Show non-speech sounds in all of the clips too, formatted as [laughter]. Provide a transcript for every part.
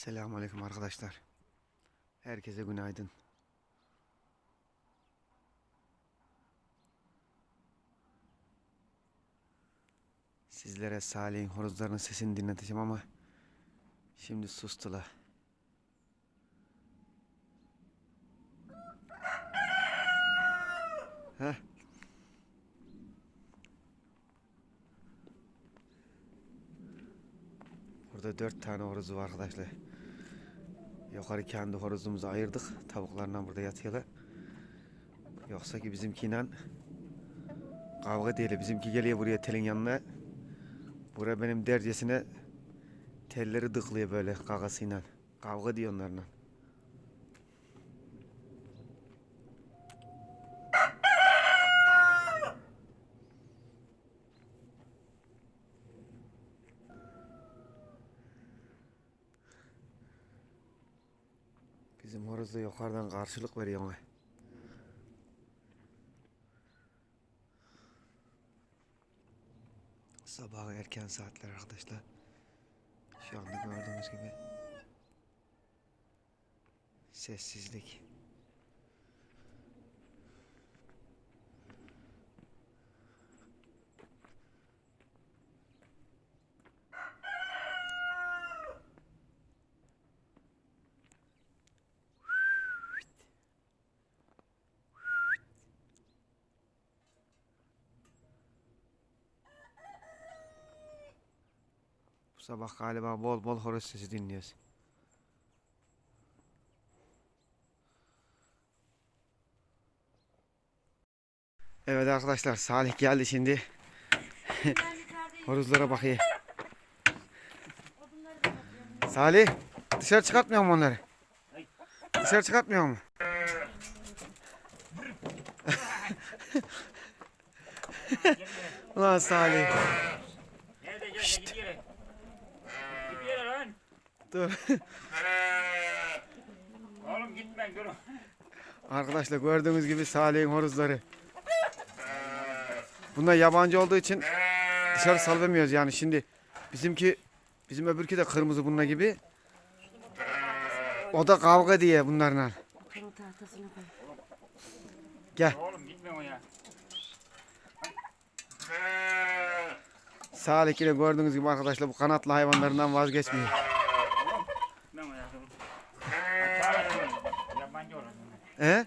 Selamünaleyküm arkadaşlar. Herkese günaydın. Sizlere Salih'in horozlarının sesini dinleteceğim ama şimdi sustular. Heh. Burada dört tane horozu var arkadaşlar. Yukarı kendi horozumuzu ayırdık. Tavuklarla burada yatıyorlar. Yoksa ki bizimkiyle kavga değil. Bizimki geliyor buraya telin yanına. Buraya benim dercesine telleri dıklıyor böyle gagasıyla. Kavga diyor onlarla. Da yukarıdan karşılık veriyor ona. Sabah erken saatler arkadaşlar. Şu anda gördüğünüz gibi sessizlik. Sabah galiba bol bol horoz sesi dinliyoruz. Evet arkadaşlar Salih geldi şimdi. [laughs] Horozlara bakıyor. Salih dışarı çıkartmıyor mu onları? Dışarı çıkartmıyor mu? [laughs] Ulan Salih. Nerede gel git yere. Git yere lan. Dur. Oğlum gitme dur. Arkadaşlar gördüğünüz gibi Salih'in horozları. Bunlar yabancı olduğu için dışarı salvamıyoruz yani şimdi bizimki bizim öbürki de kırmızı bununla gibi. O da kavga diye bunlarla. Gel Oğlum gitme o ya. Salih yine gördüğünüz gibi arkadaşlar bu kanatlı hayvanlarından vazgeçmiyor. Gitme o ya. Çağır onu. Yabancı orası. He?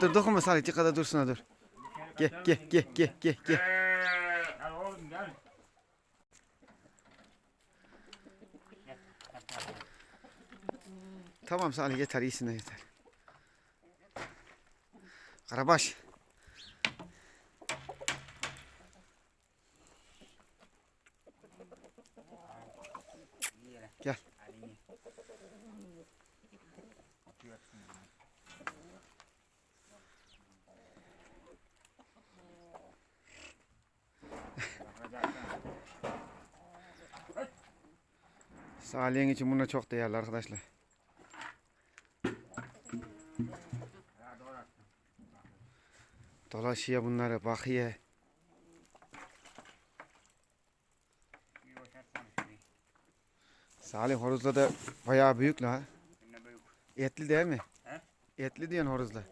Dur dokunma Salih dikkat et dursun ha dur. Gel gel gel gel gel gel. Gel gel. Gel, gel, gel. Tamam Salih yeter iyisin de yeter. Karabaş. Yere. Gel. Hadi iyi. Oturuyorsun. Bakacaksın. Salih'in için bunlar çok değerli arkadaşlar. Dolaşıyor bunlara bakıyor. Salih horozla da bayağı büyük la. Etli değil mi? He? Etli diyorsun horozla.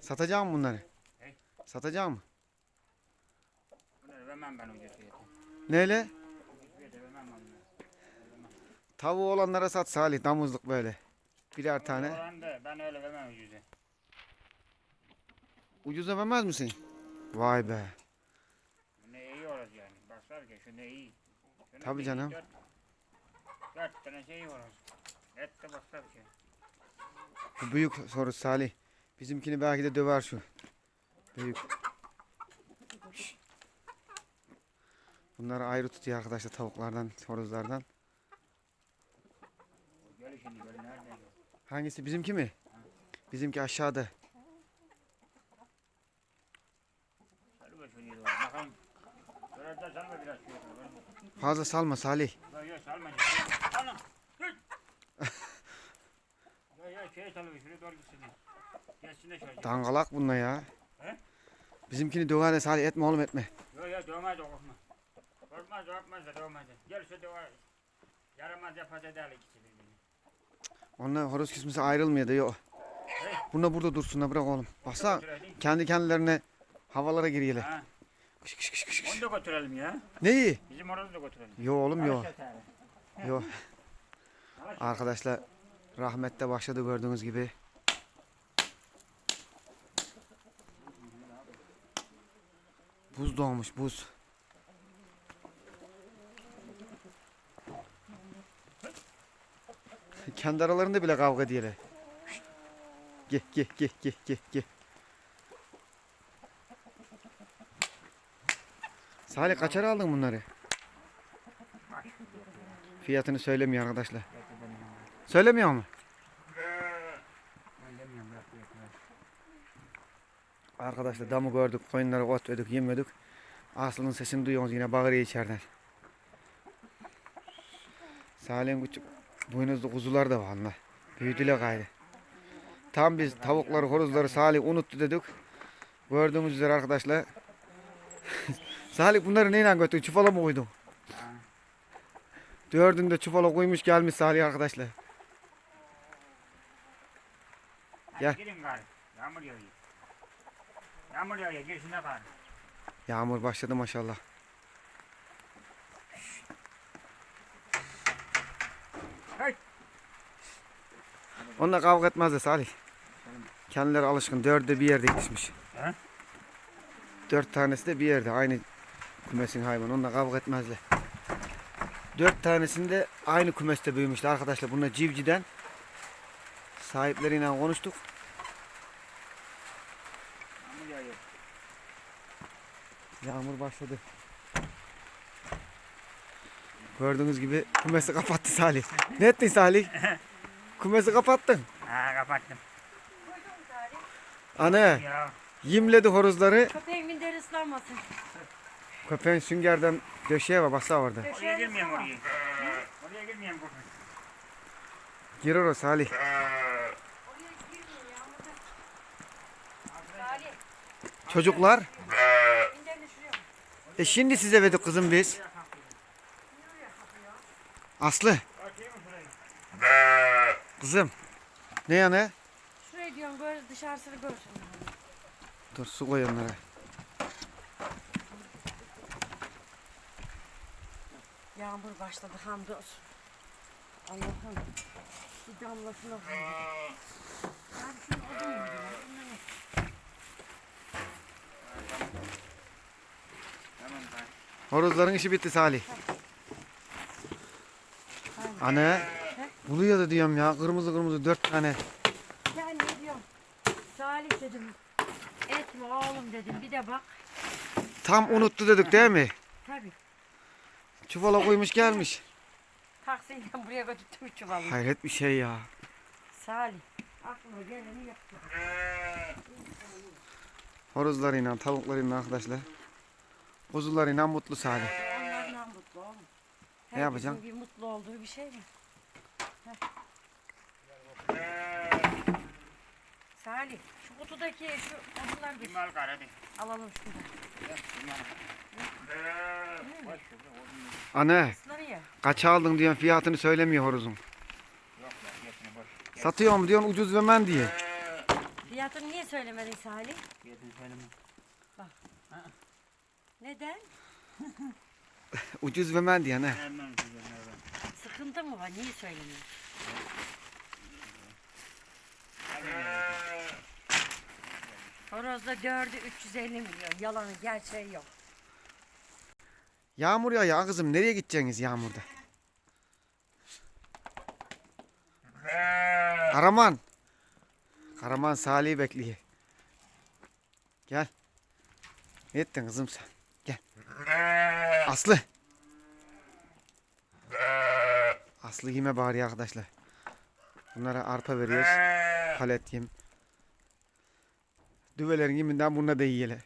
Satacağım bunları? He? Satacağım mı? Bunları vermem ben o. Neyle? Tavuğu olanlara sat Salih damızlık böyle. Birer tane. Ben öyle vermem ucuza. Ucuza vermez misin? Vay be. Ne iyi orası yani. Baksana ki şu ne iyi. Şunun Tabii bir canım. Dört, dört tane şey var orası. Et de baksana ki. Bu büyük horoz Salih. Bizimkini belki de döver şu. Büyük. Bunları ayrı tutuyor arkadaşlar tavuklardan, horozlardan. Hangisi bizimki mi? Bizimki aşağıda. Fazla salma Salih. De. Dangalak bunlar ya. Bizimkini döver de Salih etme oğlum etme. Yok yok dövmez o korkma. Olmaz olmaz da olmaz. Gelse de o yaramaz yapaz ederler ikisi birbirini. Onlar horoz küsmesi ayrılmıyor da yok. Buna burada dursun bırak oğlum. Baksana kendi kendilerine havalara giriyorlar. Ha, Kış kış kış kış. onu da götürelim ya. Neyi? Bizim orada da götürelim. Yo oğlum yo. Yo. Arkadaşlar rahmette başladı gördüğünüz gibi. Buz doğmuş buz. Kendi aralarında bile kavga ediyorlar. Gel gel gel gel gel gel. Salih kaçar aldın bunları? Fiyatını söylemiyor arkadaşlar. Söylemiyor mu? Arkadaşlar damı gördük, koyunları ot ödük, yemedik. Aslı'nın sesini duyuyoruz yine bağırıyor içeriden. Salih'in küçük boynuzlu kuzular da var onlar. Büyüdüler gayrı. Tam biz tavukları, horozları Salih unuttu dedik. Gördüğünüz üzere arkadaşlar. [laughs] Salih bunları neyle götürdün? Çufala mı koydun? Dördünde çufala koymuş gelmiş Salih arkadaşlar. Gel. Yağmur yağıyor. Yağmur yağıyor. Girsinler gari. Yağmur başladı maşallah. Onunla kavga etmez de Salih. Kendileri alışkın. Dördü de bir yerde yetişmiş. He? Dört tanesi de bir yerde. Aynı kümesin hayvanı. Onunla kavga etmezler. Dört tanesinde aynı kümeste büyümüşler arkadaşlar. Bunlar civciden sahipleriyle konuştuk. Yağmur yağıyor. Yağmur başladı. Gördüğünüz gibi kümesi kapattı Salih. Ne ettin Salih? [laughs] Kümesi kapattın. Ha kapattım. Ana Ya. yimledi horozları. Köpeğin minderi ıslanmasın. Köpeğin süngerden döşeye var basa orada. Oraya Döşeğini girmeyeyim ıslama. oraya. Oraya girmeyeyim bu. Girer o Salih. Oraya girmiyor ya. Salih. Çocuklar. Şuraya. E şimdi size verdik kızım biz. Aslı. Mı şurayı? Kızım. Ne yana? Şuraya diyorum böyle dışarısını görsün. Dur su koy onlara. Yağmur başladı hamdolsun. Allah'ım. Bir damlasına hamdolsun. Abi şunu odun mu ya? Bunlar ne? Tamam gari. Horozların işi bitti Salih. Anne. Buluyordu diyorum ya. Kırmızı kırmızı dört tane. Ben ne diyorum? Salih dedim. Etme oğlum dedim. Bir de bak. Tam unuttu dedik değil mi? Tabii. Çuvala koymuş gelmiş. [laughs] Taksiyle buraya götürdüm üç çuvalını. Hayret bir şey ya. Salih. Aklıma geleni yaptı. Horozlarıyla, tavuklarıyla arkadaşlar. Kuzularıyla mutlu Salih. Onlarla mutlu oğlum. Ne yapacaksın? Bir mutlu olduğu bir şey mi? Salih, şu kutudaki şu odunlar bir Bir mal gari hadi. alalım şuradan. Anne Isları ya. kaç aldın diyorsun fiyatını söylemiyor horozun. Yok ya, yetine boş. Satıyor mu diyorsun ucuz vermen diye. Fiyatını niye söylemedin Salih? Yetine söyleme. Neden? [laughs] Ucuz vermen diye ne? Hemen söyleyeyim, hemen. Sıkıntı mı var? Niye söylemiyorsun? Horozda dördü 350 milyon. Yalanı gerçeği yok. Yağmur ya ya kızım nereye gideceksiniz yağmurda? Karaman. Karaman Salih'i bekliyor. Gel. Ne ettin kızım sen? Gel. Aslı. Aslı yeme bağırıyor arkadaşlar. Bunlara arpa veriyoruz. Palet yem. Düvelerin yeminden bununla da yiyeler.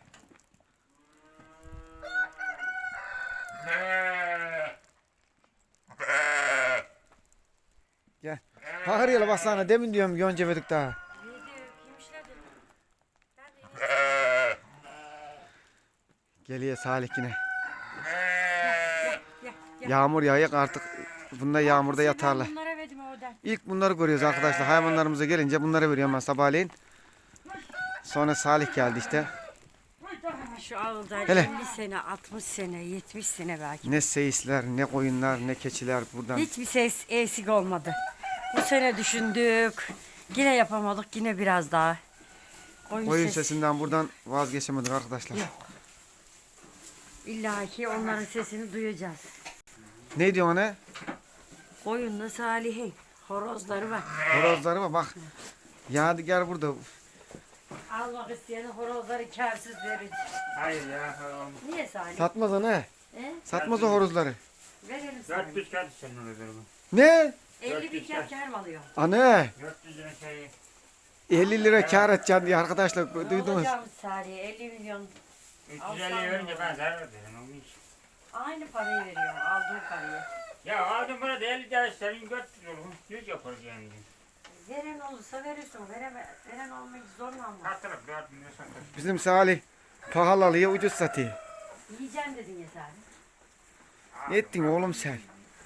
Gel. Hayır yala baksana demin diyorum yonca verdik daha. Geliyor Salih yine. Yağmur yağıyor artık. Bunlar yağmurda yatarlar. Bunlara verdim oradan. İlk bunları görüyoruz arkadaşlar. Hayvanlarımıza gelince bunları veriyorum ben sabahleyin. Sonra Salih geldi işte. Şu ağılda Hele. 50 sene, 60 sene, 70 sene belki. Ne seyisler, ne koyunlar, ne keçiler buradan. Hiçbir ses eksik olmadı. Bu sene düşündük. Yine yapamadık. Yine biraz daha. Oyun, Koyun sesi. sesinden buradan vazgeçemedik arkadaşlar. İlla ki onların sesini duyacağız. Ne diyorsun ne? Koyunlu Salih'in horozları var. Horozları var bak. Yadigar burada. Almak isteyen horozları karsız verir. Hayır ya. oğlum. Niye Salih? Satmaz ne? He? Satmaz o horozları. Verelim Salih. 400 kağıt senin orada. Ne? 50 bir kağıt kar mı alıyor? Anne 400 lira şey. 50 lira kar edeceksin diye arkadaşlar Ne duydunuz. olacağım Salih? 50 milyon. 350 verince ben zarar ederim. onun için. Aynı parayı veriyorum. Aldığım parayı. Ya aldım bana da 50 lira senin 400 olur. 100 yaparız yani. Veren olursa verirsin. Vereme, veren olmayınca zorla ama. Katılıp 4 milyon satarız. Bizim Salih pahalı alıyor ucuz satıyor. Yiyeceğim dedin ya Salih. Ne ettin oğlum sen?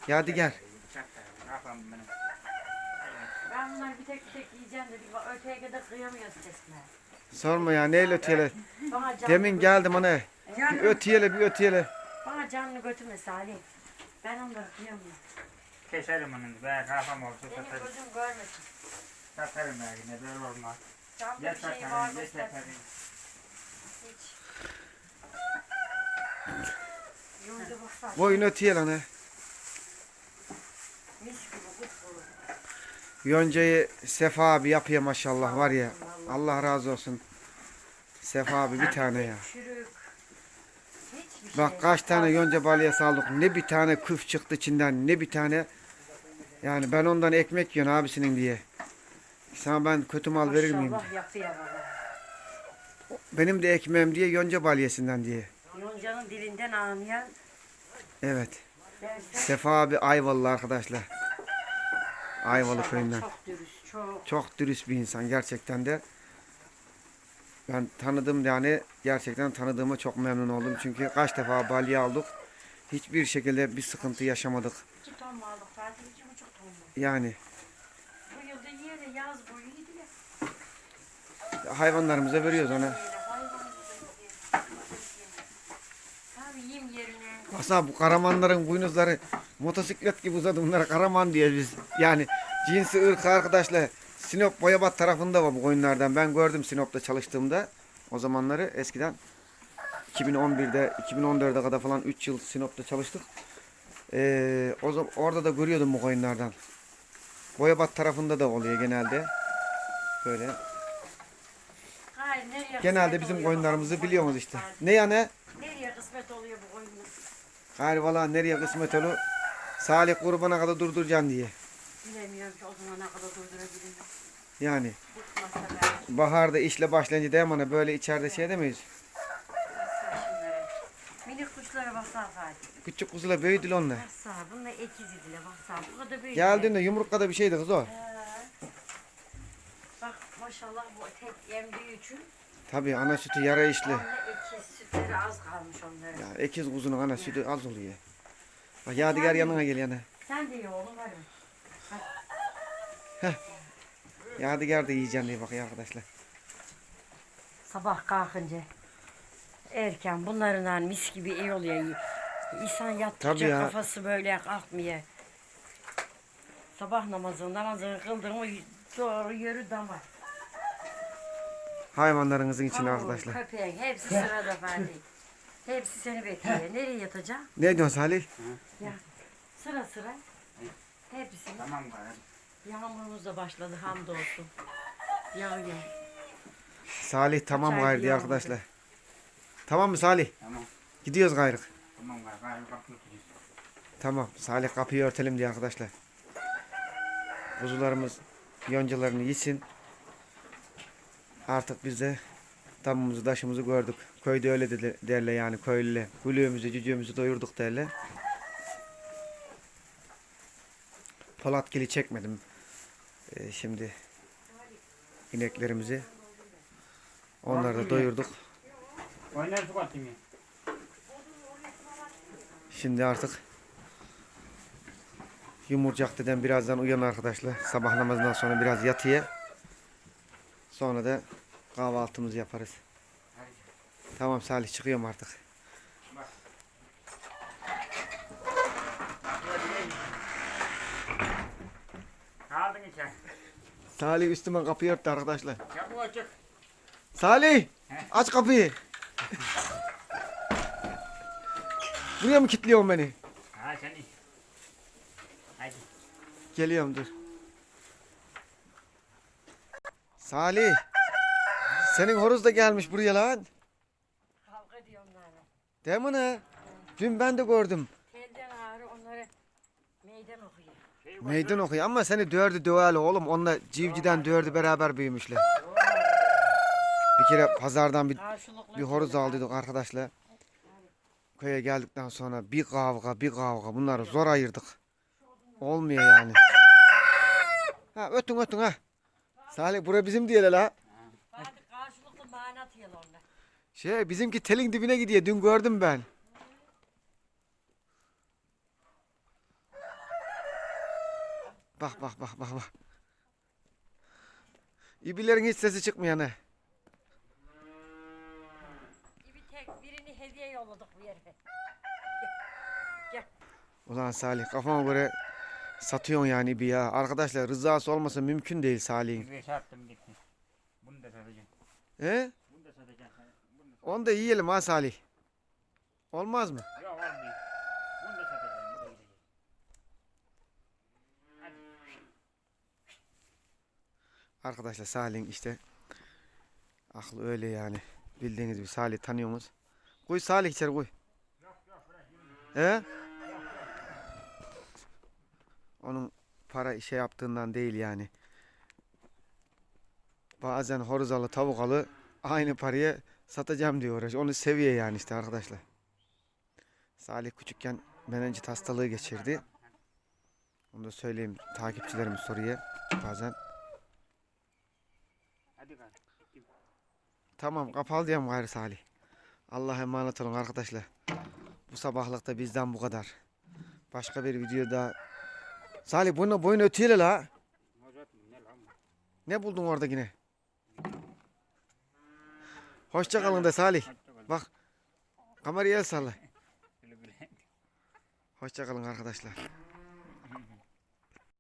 Yadigar. Ne yapalım benim? Ben bunları bir tek bir tek yiyeceğim dedik. Bak öteye kadar kıyamıyoruz kesmeye. Sorma ya neyle. Bana canlı Demin geldim ana. Bir Canlı, ötüyeler bir ötüyeler. bana canlı götürme Salih. Ben onları kıyamıyorum. Keserim onu. Ben kafam olsa Benim satarım. gözüm görmesin. Satarım ya yine böyle olmaz. Canlı Ya bir şey var satarım ya satarım. Hiç. Yolda baksana. Boyun. Mis gibi kupkuru. Yoncayı Sefa abi yapıyor maşallah var ya. Allah razı olsun. Sefa abi bir tane ya. Çürük. Bak kaç tane yonca balya saldık. Ne bir tane küf çıktı içinden ne bir tane. Yani ben ondan ekmek yiyorum abisinin diye. Sana ben kötü mal verir miyim? Maşallah yapıyor baba. Benim de ekmeğim diye yonca balyasından diye. Yonca'nın dilinden anlayan Evet. Sefa abi Ayvalı arkadaşlar. Ayvalı köyünden. Çok dürüst, çok. Çok dürüst bir insan gerçekten de. Ben tanıdım yani gerçekten tanıdığıma çok memnun oldum. Çünkü kaç defa balya aldık. Hiçbir şekilde bir sıkıntı yaşamadık. İki ton mu aldık Fatih? İki buçuk ton mu? Yani Bu yılda yine yaz boyu gidiyor. hayvanlarımıza veriyoruz ona. Tabii yerine. Aslında bu karamanların boynuzları motosiklet gibi uzadı. Bunlara karaman diye biz. Yani cinsi ırkı arkadaşlar. Sinop Boyabat tarafında var bu koyunlardan. Ben gördüm Sinop'ta çalıştığımda. O zamanları eskiden 2011'de 2014'e kadar falan 3 yıl Sinop'ta çalıştık. Ee, o zaman orada da görüyordum bu koyunlardan. Boyabat tarafında da oluyor genelde. Böyle. Hayır, Genelde bizim koyunlarımızı biliyorsunuz işte. Ne yani? Nereye kısmet oluyor bu koyunlar? Hayır valla nereye kısmet olur? Salih kurbana kadar durduracaksın diye. Bilemiyorum ki o zaman ne kadar durdurabilirim. Yani baharda işle başlayınca değil mi? Böyle içeride şey demeyiz. Minik kuşlara baksana Fatih. Küçük kuzular büyüdü onlar. Baksana bunlar ekiz idiler baksana. Bu kadar büyük. Geldiğinde yumurtkada bir şeydi kız o. Bak maşallah bu tek emdiği için Tabii ana sütü yara işli. onunla ekiz sütleri az kalmış onların. Ya ekiz kuzunun ana sütü az oluyor. Bak Yadigar yanına gel yana. Sen de ye oğlum hadi. Yadigar da yiyeceksin diye bak ya arkadaşlar. Sabah kalkınca erken bunlarından mis gibi iyi oluyor. İnsan yattıkça Tabii ya. kafası böyle kalkmıyor. Sabah namazı, namazını kıldın mı doğru yürü damar. Hayvanlarınızın için Tavuğun, arkadaşlar. Köpeğin hepsi sırada Fatih. Hepsi seni bekliyor. Nereye yatacaksın? Ne diyorsun Salih? Ya sıra sıra. Hepsi. Tamam bari. Yağmurumuz da başladı hamdolsun. Yağıyor. Salih tamam ay gayrı arkadaşlar. Tamam mı Salih? Tamam. Gidiyoruz gayrı. Tamam. Bari kapıyı tutacağız. Tamam Salih kapıyı örtelim diye arkadaşlar. Kuzularımız yoncalarını yesin. Artık biz de damımızı taşımızı gördük. Köyde öyle de- derler yani köylüler. Gülüğümüzü cücüğümüzü doyurduk derler. Polatgil'i çekmedim. Ee, şimdi ineklerimizi onları da doyurduk. Şimdi artık Yumurcak dedem birazdan uyanır arkadaşlar. Sabah namazından sonra biraz yatıya. Sonra da kahvaltımızı yaparız. Tamam Salih çıkıyorum artık. Salih üstüme kapıyı örttü arkadaşlar. Kapı açık. Salih He? aç kapıyı. Buraya mı kilitliyorsun beni? Ha seni. Hadi. Geliyorum dur. Salih. Senin horoz da gelmiş buraya lan. Kavga ediyor onlarla. Değil mi ne? Dün ben de gördüm. Telden ağrı onları meydan okuyor. Meydan okuyor ama seni dördü döveli oğlum. Onunla civciden dördü beraber büyümüşler. Bir kere pazardan bir, bir horoz aldıydık arkadaşlar. Köye geldikten sonra bir kavga bir kavga bunları zor ayırdık. Olmuyor yani. Ha ötün ötün ha. Salih bura bizim diyeler ha. Şey bizimki telin dibine gidiyor. Dün gördüm ben. Bak bak bak bak bak. İbilerin hiç sesi çıkmıyor ne. Bir tek birini hediye yolladık bu yere. [laughs] Gel. Ulan Salih kafama göre satıyorsun yani ibi ya. Arkadaşlar rızası olmasa mümkün değil Salih'in. Bir sattım gitti. Bunu da satacağım. He? Bunu da satacağım. Bunu da Onu da yiyelim ha Salih. Olmaz mı? Yok olmuyor. Bunu da satacağım. Bu da gidecek. Hadi. Arkadaşlar Salih'in işte aklı öyle yani. Bildiğiniz gibi Salih tanıyorsunuz. Koy Salih içeri koy. He? Onun para şey yaptığından değil yani. Bazen horoz alı tavuk alı aynı paraya satacağım diyor. Onu seviyor yani işte arkadaşlar. Salih küçükken menenjit hastalığı geçirdi. Onu da söyleyeyim takipçilerimiz soruyor bazen. Hadi gel. Gittim. Tamam kapalı diyeyim gayrı Salih. Allah'a emanet olun arkadaşlar. Bu sabahlıkta bizden bu kadar. Başka bir videoda Salih boyun boyun ötüyor la. Ne buldun orada yine? Hoşça kalın da Salih. Bak. Kamerayı el salla. Hoşça kalın arkadaşlar.